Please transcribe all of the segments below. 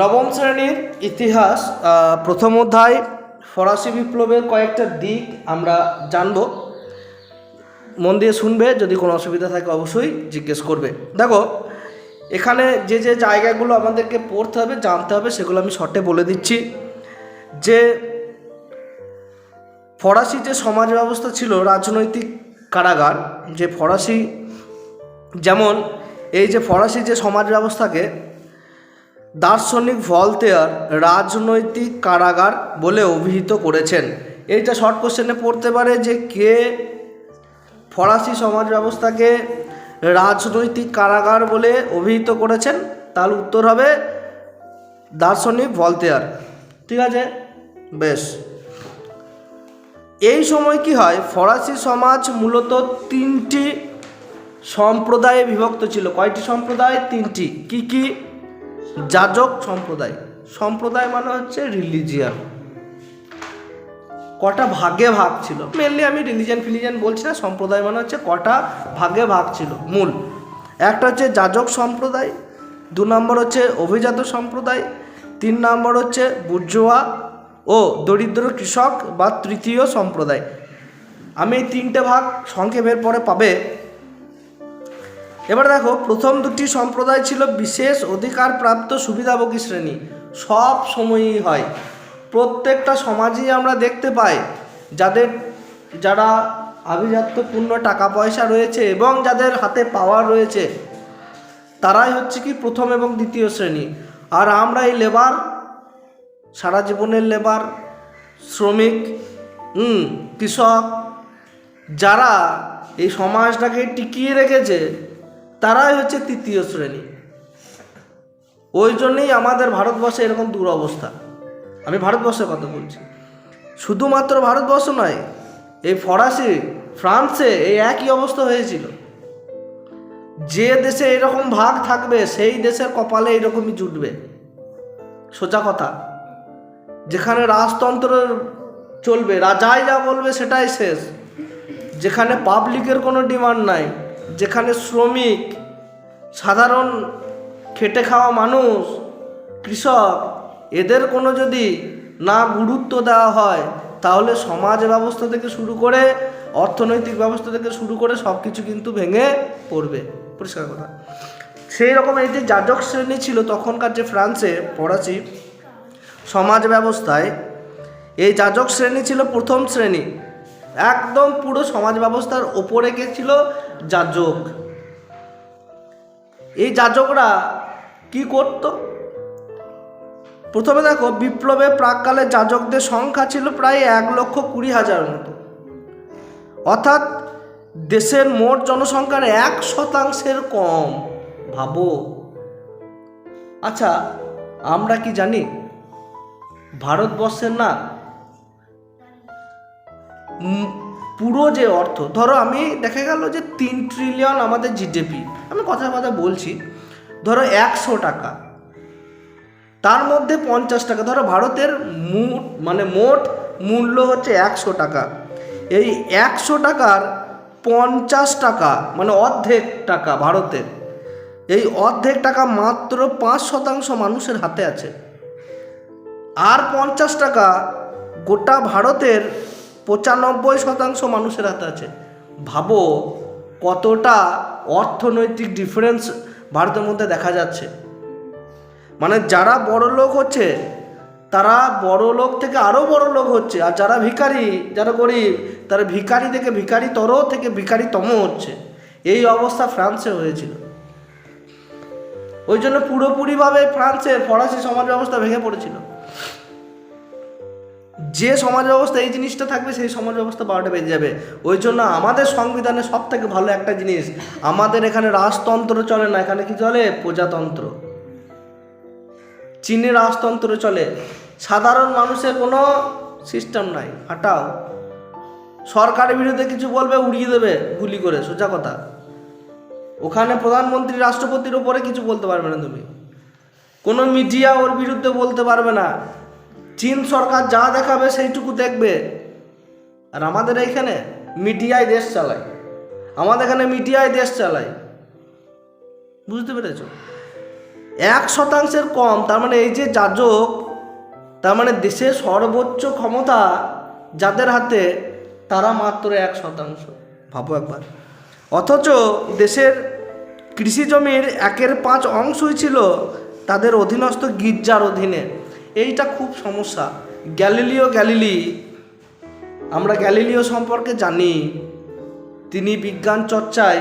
নবম শ্রেণির ইতিহাস প্রথম অধ্যায়, ফরাসি বিপ্লবের কয়েকটা দিক আমরা জানব। মন দিয়ে শুনবে, যদি কোনো অসুবিধা থাকে অবশ্যই জিজ্ঞেস করবে। দেখো, এখানে যে যে জায়গাগুলো আমাদেরকে পড়তে হবে, জানতে হবে, সেগুলো আমি শর্টে বলে দিচ্ছি। যে ফরাসি যে সমাজ ব্যবস্থা ছিল, রাজনৈতিক কারাগার, যে ফরাসি, যেমন এই যে ফরাসি যে সমাজ ব্যবস্থাকে দার্শনিক ভলতেয়ার রাজনৈতিক কারাগার বলে অভিহিত করেছেন। এইটা শর্ট কোশ্চেনে পড়তে পারে যে কে ফরাসি সমাজ ব্যবস্থাকে রাজনৈতিক কারাগার বলে অভিহিত করেছেন, তার উত্তর হবে দার্শনিক ভলতেয়ার। ঠিক আছে? বেশ। এই সময় কি হয়? ফরাসি সমাজ মূলত তিনটি সম্প্রদায়ে বিভক্ত ছিল। কয়টি সম্প্রদায়? তিনটি। কি কি? যাজক সম্প্রদায়। সম্প্রদায় মানে হচ্ছে রিলিজিয়ান কটা ভাগে ভাগ ছিল? মেনলি আমি রিলিজিয়ান ফিলিজিয়ান বলছি না, সম্প্রদায় মানে হচ্ছে কটা ভাগে ভাগ ছিল। মূল। একটা হচ্ছে যাজক সম্প্রদায়, দু নম্বর হচ্ছে অভিজাত সম্প্রদায়, তিন নম্বর হচ্ছে বুর্জোয়া ও দরিদ্র কৃষক বা তৃতীয় সম্প্রদায়। আমি এই তিনটে ভাগ সংক্ষেপের পরে পাবে। এবার দেখো, প্রথম দুটি সম্প্রদায় ছিল বিশেষ অধিকার প্রাপ্ত সুবিধাভোগী শ্রেণি। সব সময়ই হয়। প্রত্যেকটা সমাজেই আমরা দেখতে পাই যাদের, যারা আভিজাত্যপূর্ণ টাকা পয়সা রয়েছে এবং যাদের হাতে পাওয়ার রয়েছে, তারাই হচ্ছে কি প্রথম এবং দ্বিতীয় শ্রেণি। আর আমরা এই লেবার সারা জীবনের লেবার শ্রমিক কৃষক, যারা এই সমাজটাকে টিকিয়ে রেখেছে তারাই হচ্ছে তৃতীয় শ্রেণি। ওই জন্যেই আমাদের ভারতবর্ষে এরকম দুরবস্থা। আমি ভারতবর্ষের কথা বলছি। শুধুমাত্র ভারতবর্ষ নয়, এই ফরাসি, ফ্রান্সে এই একই অবস্থা হয়েছিল। যে দেশে এরকম ভাগ থাকবে, সেই দেশের কপালে এরকমই জুটবে। সোজা কথা। যেখানে রাজতন্ত্র চলবে, রাজাই যা বলবে সেটাই শেষ। যেখানে পাবলিকের কোনো ডিমান্ড নাই, যেখানে শ্রমিক সাধারণ খেটে খাওয়া মানুষ, কৃষক, এদের কোনো যদি না গুরুত্ব দেওয়া হয়, তাহলে সমাজ ব্যবস্থা থেকে শুরু করে, অর্থনৈতিক ব্যবস্থা থেকে শুরু করে সব কিছু কিন্তু ভেঙে পড়বে। পরিষ্কার কথা। সেই রকম এই যে যাজক শ্রেণি ছিল তখনকার যে ফ্রান্সে ফরাসি সমাজ ব্যবস্থায়, এই যাজক শ্রেণি ছিল প্রথম শ্রেণি। একদম পুরো সমাজ ব্যবস্থার ওপরে কে ছিল যাজক। এই যাজকরা কি করত? প্রথমে দেখো, বিপ্লবে প্রাককালে যাজকদের সংখ্যা ছিল প্রায় এক লক্ষ কুড়ি হাজার মতো। অর্থাৎ দেশের মোট জনসংখ্যার এক শতাংশের কম, ভাবো। আচ্ছা আমরা কি জানি? ভারতবর্ষের না পুরো যে অর্থ, ধরো আমি দেখা গেল যে তিন ট্রিলিয়ন আমাদের জিডিপি আমি কথা কথা বলছি, ধরো একশো টাকা। তার মধ্যে পঞ্চাশ টাকা, ধরো ভারতের মোট মানে মোট মূল্য হচ্ছে একশো টাকা। এই একশো টাকার পঞ্চাশ টাকা মানে অর্ধেক টাকা ভারতের, এই অর্ধেক টাকা মাত্র পাঁচ শতাংশ মানুষের হাতে আছে। আর পঞ্চাশ টাকা গোটা ভারতের পঁচানব্বই শতাংশ মানুষের হাতে আছে। ভাবো কতটা অর্থনৈতিক ডিফারেন্স ভারতের মধ্যে দেখা যাচ্ছে। মানে যারা বড় লোক হচ্ছে, তারা বড় লোক থেকে আরও বড় লোক হচ্ছে, আর যারা ভিখারি, যারা গরিব, তারা ভিখারি থেকে ভিখারি তর থেকে ভিখারিতম হচ্ছে। এই অবস্থা ফ্রান্সে হয়েছিল। ওই জন্য পুরোপুরিভাবে ফ্রান্সের ফরাসি সমাজ ব্যবস্থা ভেঙে পড়েছিল। যে সমাজ ব্যবস্থা এই জিনিসটা থাকবে, সেই সমাজ ব্যবস্থা বারোটা বেজে যাবে। ওই জন্য আমাদের সংবিধানে সব থেকে ভালো একটা জিনিস, আমাদের এখানে রাজতন্ত্র চলে না, এখানে কি চলে? প্রজাতন্ত্র। চীনে রাজতন্ত্র চলে। সাধারণ মানুষের কোনো সিস্টেম নাই, হাঁটাও। সরকারের বিরুদ্ধে কিছু বলবে, উড়িয়ে দেবে, গুলি করে, সোজা কথা। ওখানে প্রধানমন্ত্রী, রাষ্ট্রপতির ওপরে কিছু বলতে পারবে না তুমি। কোনো মিডিয়া ওর বিরুদ্ধে বলতে পারবে না। চীন সরকার যা দেখাবে সেইটুকু দেখবে। আর আমাদের এইখানে মিডিয়ায় দেশ চালায়। আমাদের এখানে মিডিয়ায় দেশ চালায়। বুঝতে পেরেছ? এক শতাংশের কম, তার মানে এই যে যাজক, তার মানে দেশের সর্বোচ্চ ক্ষমতা যাদের হাতে, তারা মাত্র এক শতাংশ। ভাবো একবার। অথচ দেশের কৃষি জমির একের পাঁচ অংশই ছিল তাদের অধীনস্থ গির্জার অধীনে। এইটা খুব সমস্যা। গ্যালিলিও গ্যালিলি, আমরা গ্যালিলিও সম্পর্কে জানি। তিনি বিজ্ঞান চর্চায়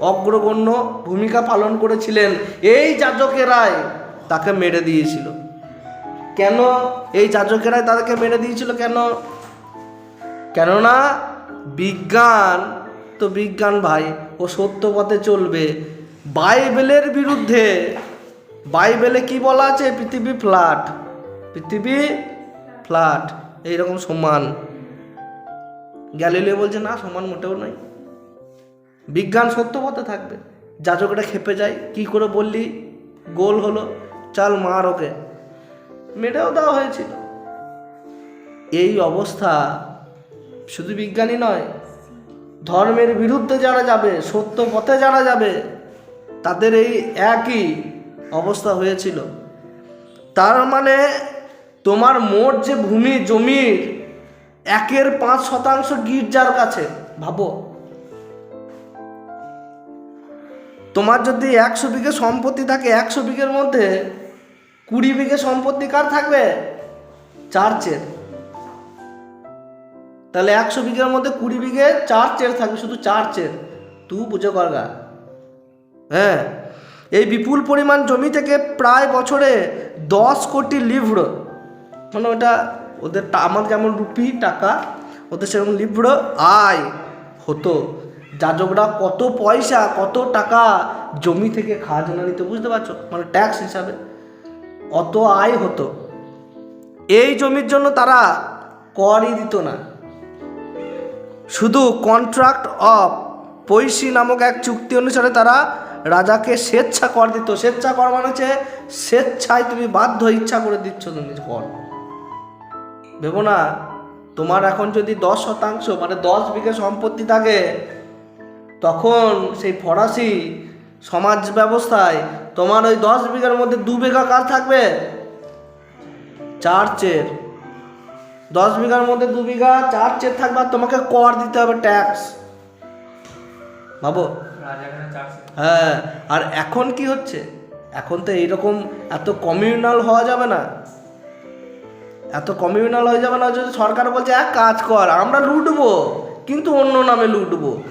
অগ্রগণ্য ভূমিকা পালন করেছিলেন। এই যাজকেরাই তাকে মেরে দিয়েছিল। কেন এই যাজকেরাই তাদেরকে মেরে দিয়েছিল কেন? কেননা বিজ্ঞান, তো বিজ্ঞান ভাই, ও সত্য পথে চলবে। বাইবেলের বিরুদ্ধে বাইবেলে কি বলা আছে? পৃথিবী ফ্ল্যাট। পৃথিবী ফ্ল্যাট। এইরকম সমান। গ্যালিলিও বলছে, না, সমান মোটেও নয়। বিজ্ঞান সত্য পথে থাকবে। যাজকরা খেপে যায়। কি করে বললি? গোল হলো। চাল, মার ওকে। মেরেও দেওয়া হয়েছিল। এই অবস্থা শুধু বিজ্ঞানী নয়, ধর্মের বিরুদ্ধে যারা যাবে সত্য পথে যারা যাবে, তাদের এই একই অবস্থা হয়েছিল। তার মানে তোমার মোট যে ভূমি জমির একের পাঁচ শতাংশ গির্জার কাছে, ভাবো। তোমার যদি একশো বিঘে সম্পত্তি থাকে, একশো বিঘের মধ্যে কুড়ি বিঘে সম্পত্তি কার থাকবে? চার্চের। তাহলে একশো বিঘের মধ্যে কুড়ি বিঘে চার্চের থাকবে, শুধু চার্চের। তু বুঝে করগা। হ্যাঁ? এই বিপুল পরিমাণ জমি থেকে প্রায় বছরে দশ কোটি লিভ্র মানে ওটা ওদের আমার যেমন রুপি টাকা, ওদের সেরকম লিভ্র আয় হতো। যাজকরা কত পয়সা, কত টাকা জমি থেকে খাজনা নিতে, বুঝতে পারছ? মানে ট্যাক্স হিসাবে। অত আয় হতো। এই জমির জন্য তারা করই দিত না। শুধু কন্ট্রাক্ট অফ পৈশি নামক এক চুক্তি অনুসারে তারা রাজাকে স্বেচ্ছা কর দিত। স্বেচ্ছা কর মানে হচ্ছে স্বেচ্ছায় তুমি বাধ্য ইচ্ছা করে দিচ্ছ তুমি কর। ভেবো না, তোমার এখন যদি দশ শতাংশ মানে দশ বিঘে সম্পত্তি থাকে, তখন সেই ফরাসি সমাজ ব্যবস্থায় তোমার ওই দশ বিঘার মধ্যে দু বিঘা কার থাকবে? চার্চের। দশ বিঘার মধ্যে দু বিঘা চার্চের থাকবে আর তোমাকে কর দিতে হবে ট্যাক্স। ভাবো। হ্যাঁ আর এখন কি হচ্ছে? এখন তো এইরকম এত কমিউনাল হওয়া যাবে না। এত কমিউনাল হয়ে যাবে না যদি সরকার বলছে এক কাজ কর আমরা লুটবো। কিন্তু অন্য নামে লুটবো।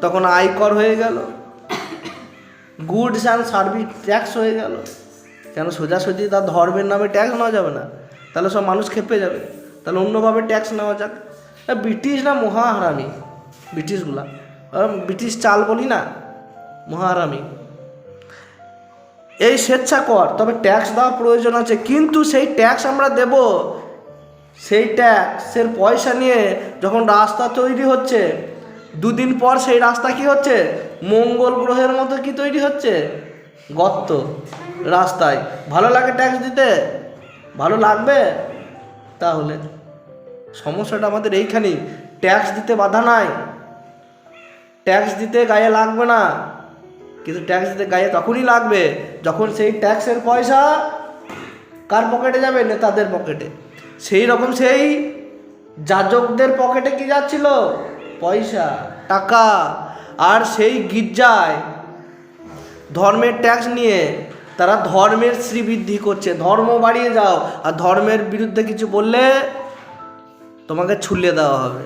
তখন আয়কর হয়ে গেল। গুডস অ্যান্ড সার্ভিস ট্যাক্স হয়ে গেল। কেন সোজাসুজি তার ধর্মের নামে ট্যাক্স নেওয়া যাবে না? তাহলে সব মানুষ খেপে যাবে। তাহলে অন্যভাবে ট্যাক্স নেওয়া যাক। এ, ব্রিটিশ না মহাহারামি? ব্রিটিশগুলা। ব্রিটিশ চাল বলি না? মহারামি এই স্বেচ্ছা কর, তবে ট্যাক্স দেওয়া প্রয়োজন আছে, কিন্তু সেই ট্যাক্স আমরা দেব। সেই ট্যাক্সের পয়সা নিয়ে যখন রাস্তা তৈরি হচ্ছে, দুদিন পর সেই রাস্তা কি হচ্ছে? মঙ্গল গ্রহের মতো কি তৈরি হচ্ছে? গর্ত রাস্তায়। ভালো লাগে ট্যাক্স দিতে? ভালো লাগবে? তাহলে সমস্যাটা আমাদের এইখানেই। ট্যাক্স দিতে বাধা নাই। ট্যাক্স দিতে গায়ে লাগবে না। কিন্তু ট্যাক্স দিতে গায়ে তখনই লাগবে যখন সেই ট্যাক্সের পয়সা কার পকেটে যাবে? নেতাদের পকেটে সেই রকম সেই যাজকদের পকেটে কি যাচ্ছিল? পয়সা, টাকা আর সেই গির্জায় ধর্মের ট্যাক্স নিয়ে তারা ধর্মের শ্রীবৃদ্ধি করছে। ধর্ম বাড়িয়ে যাও। আর ধর্মের বিরুদ্ধে কিছু বললে তোমাকে ছুলে দেওয়া হবে।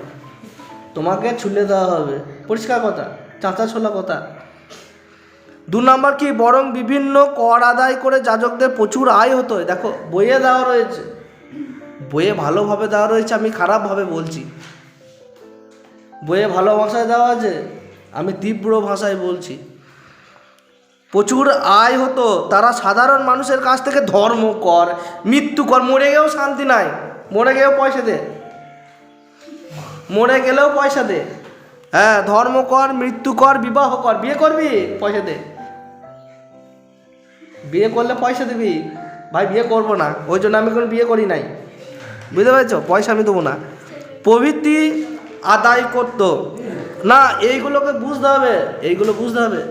তোমাকে ছুলে দেওয়া হবে। পরিষ্কার কথা, চাঁচা ছোলা কথা। দু নম্বর কি? বরং বিভিন্ন কর আদায় করে যাজকদের প্রচুর আয় হতো। দেখো, বইয়ে দেওয়া রয়েছে। বইয়ে ভালোভাবে দেওয়া রয়েছে, আমি খারাপভাবে বলছি। বইয়ে ভালো ভাষায় দেওয়া আছে, আমি তীব্র ভাষায় বলছি। প্রচুর আয় হতো। তারা সাধারণ মানুষের কাছ থেকে ধর্ম কর, মৃত্যু কর, মরে গেলেও শান্তি নাই। মরে গেলেও পয়সা দে। মরে গেলেও পয়সা দে। হ্যাঁ ধর্ম কর, মৃত্যু কর, বিবাহ কর, বিয়ে করবি পয়সা দে। বিয়ে করলে পয়সা দিবি। ভাই, বিয়ে করব না। ওই জন্য আমি কোনো বিয়ে করি নাই। বুঝতে পেরেছ? পয়সা আমি দেবো না। প্রভৃতি আদায় করতো। না, এইগুলোকে বুঝতে হবে। এইগুলো বুঝতে হবে।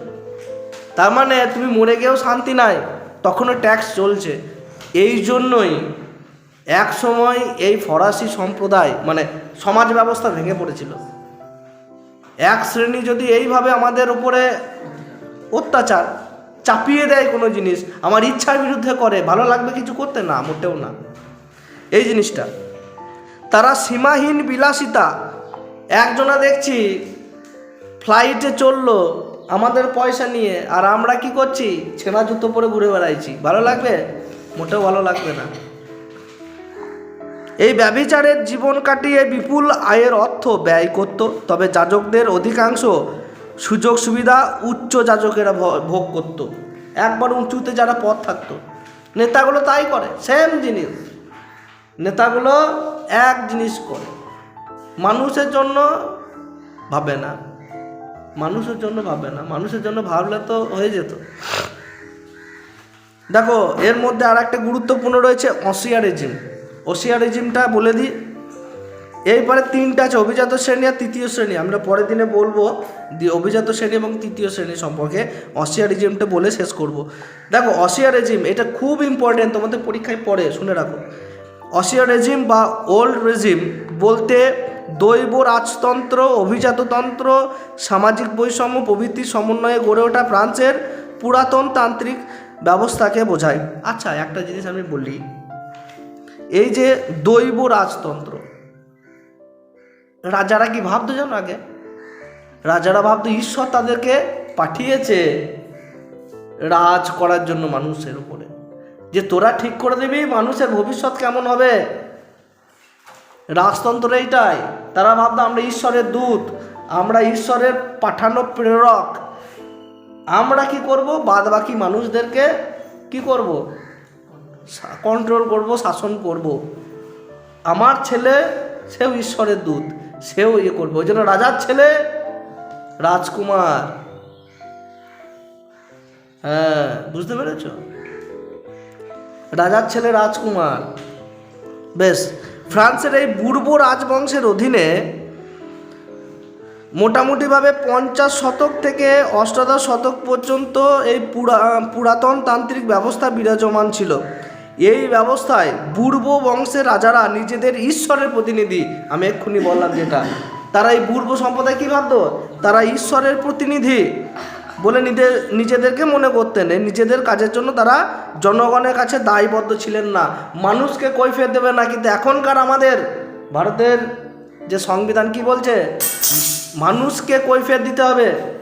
তার মানে তুমি মরে গিয়েও শান্তি নাই। তখনও ট্যাক্স চলছে। এই জন্যই এক সময় এই ফরাসি সম্প্রদায় মানে সমাজ ব্যবস্থা ভেঙে পড়েছিল। এক শ্রেণি যদি এইভাবে আমাদের উপরে অত্যাচার চাপিয়ে দেয় কোনো জিনিস, আমার ইচ্ছার বিরুদ্ধে করে, ভালো লাগবে কিছু করতে? না, মোটেও না। এই জিনিসটা। তারা সীমাহীন বিলাসিতা। একজনা দেখছি ফ্লাইটে চলল, আমাদের পয়সা নিয়ে, আর আমরা কি করছি? ছেঁড়া জুতো পরে ঘুরে বেড়াইছি। ভালো লাগবে? মোটেও ভালো লাগবে না। এই ব্যভিচারের জীবন কাটিয়ে বিপুল আয়ের অর্থ ব্যয় করত, তবে যাজকদের অধিকাংশ সুযোগ সুবিধা উচ্চ যাজকেরা ভোগ করত। একবার উঁচুতে যারা পথ থাকতো। নেতাগুলো তাই করে সেম জিনিস। নেতাগুলো এক জিনিস করে। মানুষের জন্য ভাবে না। মানুষের জন্য ভাবে না। মানুষের জন্য ভাবলে তো হয়ে যেত। দেখো, এর মধ্যে আর একটা গুরুত্বপূর্ণ রয়েছে অসিয়ারিজিম। অসিয়ারিজিমটা বলে দিই। এইবারে তিনটা আছে, অভিজাত শ্রেণি আর তৃতীয় শ্রেণি। আমরা পরের দিনে বলব অভিজাত শ্রেণি এবং তৃতীয় শ্রেণি সম্পর্কে অসিয়ারিজিমটা বলে শেষ করব। দেখো অসিয়ারিজিম এটা খুব ইম্পর্টেন্ট তোমাদের পরীক্ষায় পড়ে, শুনে রাখো। অসিয়ারিজিম বা ওল্ড রেজিম বলতে দৈব রাজতন্ত্র, অভিজাততন্ত্র, সামাজিক বৈষম্য প্রভৃতির সমন্বয়ে গড়ে ওঠা ফ্রান্সের পুরাতন তান্ত্রিক ব্যবস্থাকে বোঝায়। আচ্ছা একটা জিনিস আমি বলি এই যে দৈব রাজতন্ত্র, রাজারা কি ভাবতো জানো আগে? রাজারা ভাবতো ঈশ্বর তাদেরকে পাঠিয়েছে রাজ করার জন্য মানুষের উপরে। যে তোরা ঠিক করে দিবি, মানুষের ভবিষ্যৎ কেমন হবে? রাজতন্ত্র এইটাই। তারা ভাবতো আমরা ঈশ্বরের দূত, আমরা ঈশ্বরের পাঠানো প্রেরক। আমরা কি করব? বাদ বাকি মানুষদেরকে কি করব? কন্ট্রোল করব, শাসন করব। আমার ছেলে, সেও ঈশ্বরের দূত, সেও ইয়ে করবে। ওই জন্য রাজার ছেলে রাজকুমার। হ্যাঁ বুঝতে পেরেছ? রাজার ছেলে রাজকুমার। বেশ, ফ্রান্সের এই পূর্ব রাজবংশের অধীনে মোটামুটিভাবে পঞ্চাশ শতক থেকে অষ্টাদশ শতক পর্যন্ত এই পুরা পুরাতন তান্ত্রিক ব্যবস্থা বিরাজমান ছিল। এই ব্যবস্থায় পূর্ব বংশের রাজারা নিজেদের ঈশ্বরের প্রতিনিধি। আমি এক্ষুনি বললাম যেটা। তারা এই পূর্ব সম্প্রদায় কী ভাবতো? তারা ঈশ্বরের প্রতিনিধি বলে নিজেদের নিজেদেরকে মনে করতেন। নিজেদের কাজের জন্য তারা জনগণের কাছে দায়বদ্ধ ছিলেন না। মানুষকে কৈফিয়ত দেবে না, কিন্তু এখনকার আমাদের ভারতের যে সংবিধান কি বলছে? মানুষকে কৈফিয়ত দিতে হবে।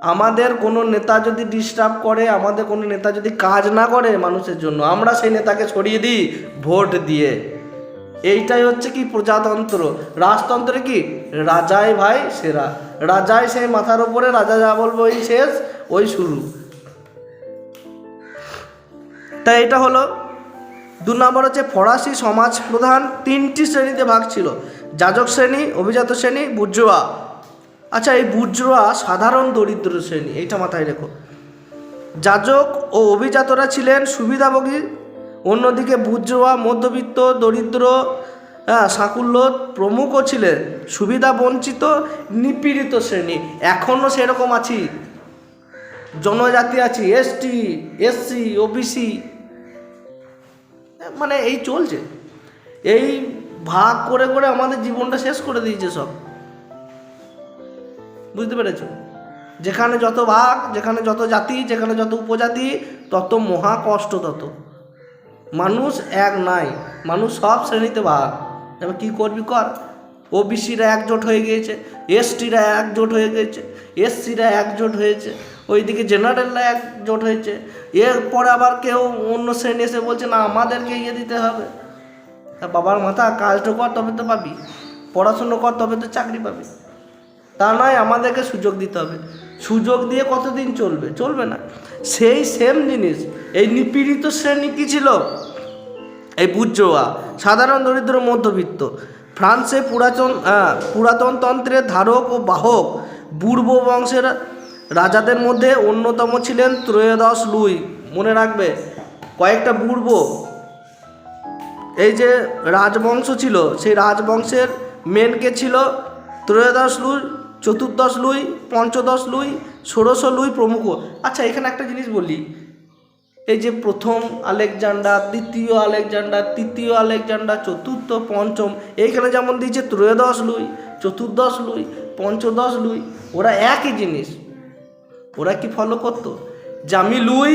আমাদের কোনো নেতা যদি ডিস্টার্ব করে, আমাদের কোনো নেতা যদি কাজ না করে মানুষের জন্য, আমরা সেই নেতাকে সরিয়ে দিই ভোট দিয়ে। এইটাই হচ্ছে কি প্রজাতন্ত্র? রাজতন্ত্রে কি? রাজাই ভাই সেরা। রাজাই সেই মাথার ওপরে রাজা যা বলব ওই শেষ, ওই শুরু। তাই এটা হলো, দু নম্বর হচ্ছে ফরাসি সমাজ প্রধান তিনটি শ্রেণীতে ভাগ ছিল। যাজক শ্রেণি, অভিজাত শ্রেণি, বুর্জোয়া। আচ্ছা এই বুর্জোয়া সাধারণ দরিদ্র শ্রেণি, এইটা মাথায় রেখো। যাজক ও অভিজাতরা ছিলেন সুবিধাভোগী, অন্যদিকে বুর্জোয়া মধ্যবিত্ত, দরিদ্র সাকুল্য প্রমুখও ছিলেন সুবিধা বঞ্চিত নিপীড়িত শ্রেণি। এখনও সেরকম আছি। জনজাতি আছি এসটি এসসি ওবিসি। মানে এই চলছে। এই ভাগ করে করে আমাদের জীবনটা শেষ করে দিয়েছে সব। বুঝতে পেরেছ? যেখানে যত ভাগ, যেখানে যত জাতি, যেখানে যত উপজাতি, তত মহা কষ্ট তত। মানুষ এক নাই, মানুষ সব শ্রেণীতে ভাগ। এবার কী করবি কর? ওবিসিরা একজোট হয়ে গিয়েছে এসটিরা একজোট হয়ে গিয়েছে এসসিরা একজোট হয়েছে, ওইদিকে জেনারেলরা একজোট হয়েছে। এরপরে আবার কেউ অন্য শ্রেণি এসে বলছে, না, আমাদেরকে ইয়ে দিতে হবে। বাবার মাথা কাজটা কর, তবে তো পাবি। পড়াশুনো কর, তবে তো চাকরি পাবি। তা নয় আমাদেরকে সুযোগ দিতে হবে। সুযোগ দিয়ে কতদিন চলবে? চলবে না। সেই সেম জিনিস এই নিপীড়িত শ্রেণি কী ছিল? এই বুর্জোয়া সাধারণ দরিদ্র মধ্যবিত্ত। ফ্রান্সে পুরাতন আহ, পুরাতন ধারক ও বাহক পূর্ব বংশের রাজাদের মধ্যে অন্যতম ছিলেন ত্রয়োদশ লুই। মনে রাখবে কয়েকটা পূর্ব এই যে রাজবংশ ছিল সেই রাজবংশের মেন কে ছিল? ত্রয়োদশ লুই চতুর্দশ লুই, পঞ্চদশ লুই, ষোড়শ লুই প্রমুখ। আচ্ছা এখানে একটা জিনিস বলি। এই যে প্রথম আলেকজান্ডার, দ্বিতীয় আলেকজান্ডার, তৃতীয় আলেকজান্ডার, চতুর্থ পঞ্চম, এইখানে যেমন দিয়েছে ত্রয়োদশ লুই, চতুর্দশ লুই, পঞ্চদশ লুই, ওরা একই জিনিস। ওরা কি ফলো করতো? যে আমি লুই,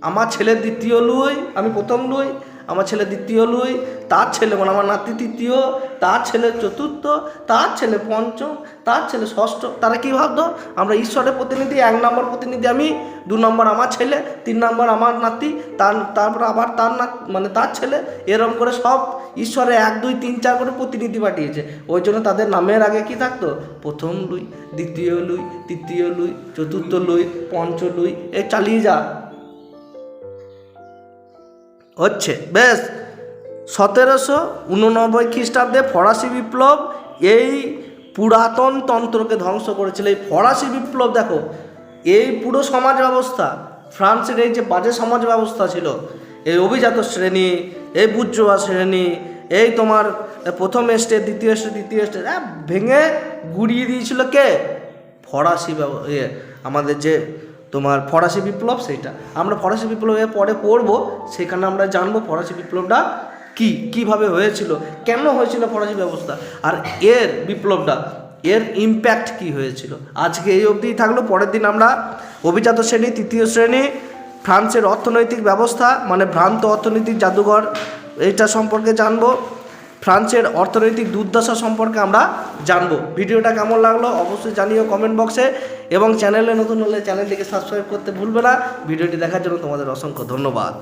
আমার ছেলে দ্বিতীয় লুই, আমি প্রথম লুই আমার ছেলে দ্বিতীয় লুই, তার ছেলে মানে আমার নাতি তৃতীয়, তার ছেলে চতুর্থ, তার ছেলে পঞ্চম, তার ছেলে ষষ্ঠ, তারা কী ভাবতো? আমরা ঈশ্বরের প্রতিনিধি, এক নম্বর প্রতিনিধি আমি, দু নম্বর আমার ছেলে, তিন নম্বর আমার নাতি, তার, তারপর আবার তার না মানে তার ছেলে এরকম করে সব ঈশ্বরে এক, দুই, তিন, চার করে প্রতিনিধি পাঠিয়েছে। ওই জন্য তাদের নামের আগে কি থাকতো? প্রথম লুই, দ্বিতীয় লুই, তৃতীয় লুই, চতুর্থ লুই পঞ্চ লুই, এ চালিয়ে যা। হচ্ছে। বেশ সতেরোশো উননব্বই খ্রিস্টাব্দে ফরাসি বিপ্লব এই পুরাতন তন্ত্রকে ধ্বংস করেছিল। এই ফরাসি বিপ্লব দেখো, এই পুরো সমাজ ব্যবস্থা, ফ্রান্সের এই যে বাজে সমাজ ব্যবস্থা ছিল, এই অভিজাত শ্রেণি, এই বুজ্জোয়া শ্রেণি, এই তোমার প্রথম স্টেজ দ্বিতীয় স্টেজ তৃতীয় স্টেজ ভেঙে গুড়িয়ে দিয়েছিল কে? ফরাসি ইয়ে আমাদের যে তোমার ফরাসি বিপ্লব সেইটা। আমরা ফরাসি বিপ্লবের পরে পড়ব, সেখানে আমরা জানব ফরাসি বিপ্লবটা কি, কীভাবে হয়েছিল, কেন হয়েছিল ফরাসি ব্যবস্থা, আর এর বিপ্লবটা, এর ইম্প্যাক্ট কি হয়েছিল। আজকে এই অবধিই থাকল, পরের দিন আমরা অভিজাত শ্রেণি, তৃতীয় শ্রেণি, ফ্রান্সের অর্থনৈতিক ব্যবস্থা মানে ভ্রান্ত অর্থনৈতিক জাদুঘর এইটা সম্পর্কে জানব। ফ্রান্সের অর্থনৈতিক দুর্দশা সম্পর্কে আমরা জানব। ভিডিওটা কেমন লাগল অবশ্যই জানিও কমেন্ট বক্সে এবং চ্যানেলে নতুন হলে চ্যানেলটিকে সাবস্ক্রাইব করতে ভুলবে না। ভিডিওটি দেখার জন্য তোমাদের অসংখ্য ধন্যবাদ।